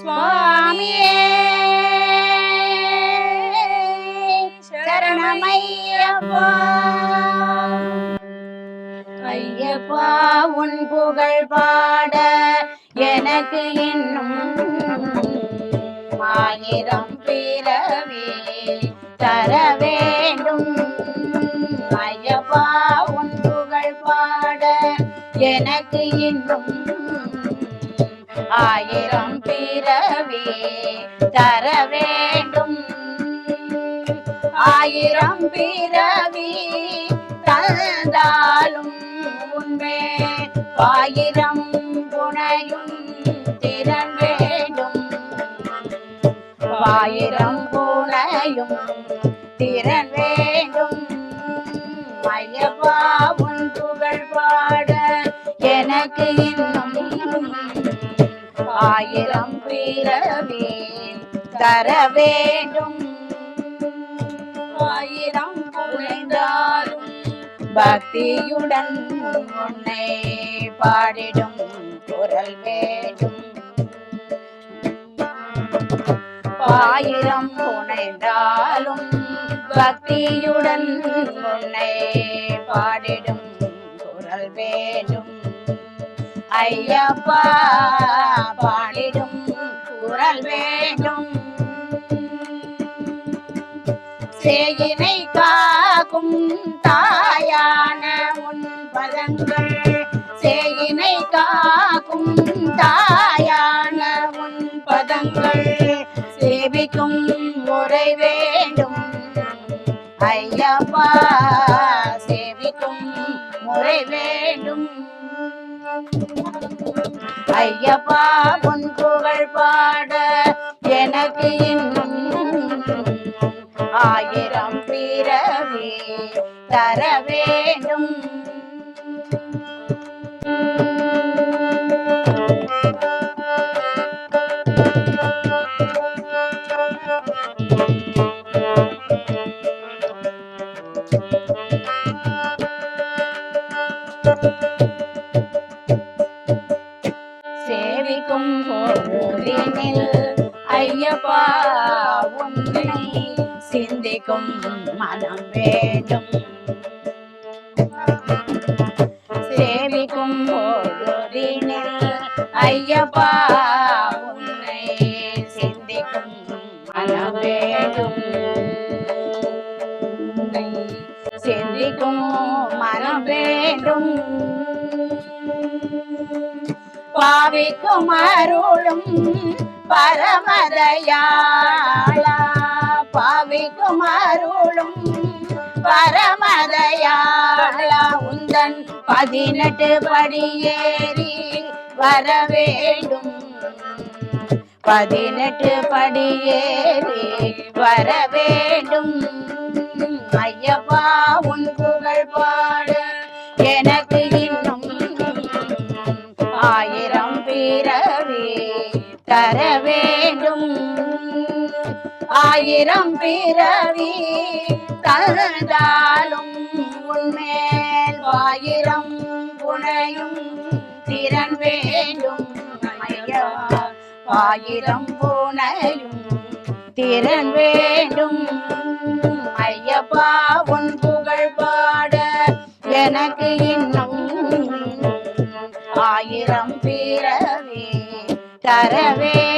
சுவாமியே சரணமையப்பா. ஐயப்பா உன் புகழ் பாட எனக்கு இன்னும் ஆயிரம் பிறவி தர வேண்டும். ஐயப்பா உன் புகழ் பாட எனக்கு இன்னும் தர வேண்டும். ஆயிரம் பிறவி தந்தாலும் உண்மை. ஆயிரம் புனையும் திறன் வேண்டும். ஆயிரம் புனையும் திறன் வேண்டும். ஐயப்பா உன் புகழ் பாட எனக்கு இன்னும் ஆயிரம் பிறவி வர வேண்டும். ஆயிரம் புனைந்தாலும் பக்தியுடன் உன்னை பாடிடும் குரல் வேண்டும். ஆயிரம் புனைந்தாலும் பக்தியுடன் உன்னை பாடிடும் குரல் வேண்டும். ஐயப்பா பாடிடும் குரல் வேண்டும். சேயினை காக்கும் தாயான உன் பதங்கள் சேயினை காக்கும் தாயான உன் பதங்கள். சேவிக்கும் முறை வேண்டும். ஐயப்பா சேவிக்கும் முறை வேண்டும். ஐயப்பா உன் புகழ்பா தர வேண்டும். சேவிக்கும் பொழுதினில் ஐயப்பா உன்னை சிந்திக்கும் மனம் வேண்டும். சேவிக்கும் பொழுதினில் ஐயப்பா உன்னை சிந்திக்கும் மனம் வேண்டும். சிந்திக்கும் மனம் வேண்டும். பாவிக்கும் அருளும் பரமதயாளா அருளும் பரமதயாளா உந்தன் பதினெட்டு படியேறி வர வேண்டும். பதினெட்டு படியேறி வர வேண்டும். ஐயப்பா உன் புகழ் பாட எனக்கு இன்னும் ஆயிரம் பிறவி தர வேண்டும். ஆயிரம் பிறவி தந்தாலும் உன்மேல் ஆயிரம் புனையும் திறன் வேண்டும் ஆயிரம் புனையும் திறன் வேண்டும் ஐயப்பா உன் புகழ் பாட எனக்கு இன்னும் ஆயிரம் பிறவி தர வேண்டும்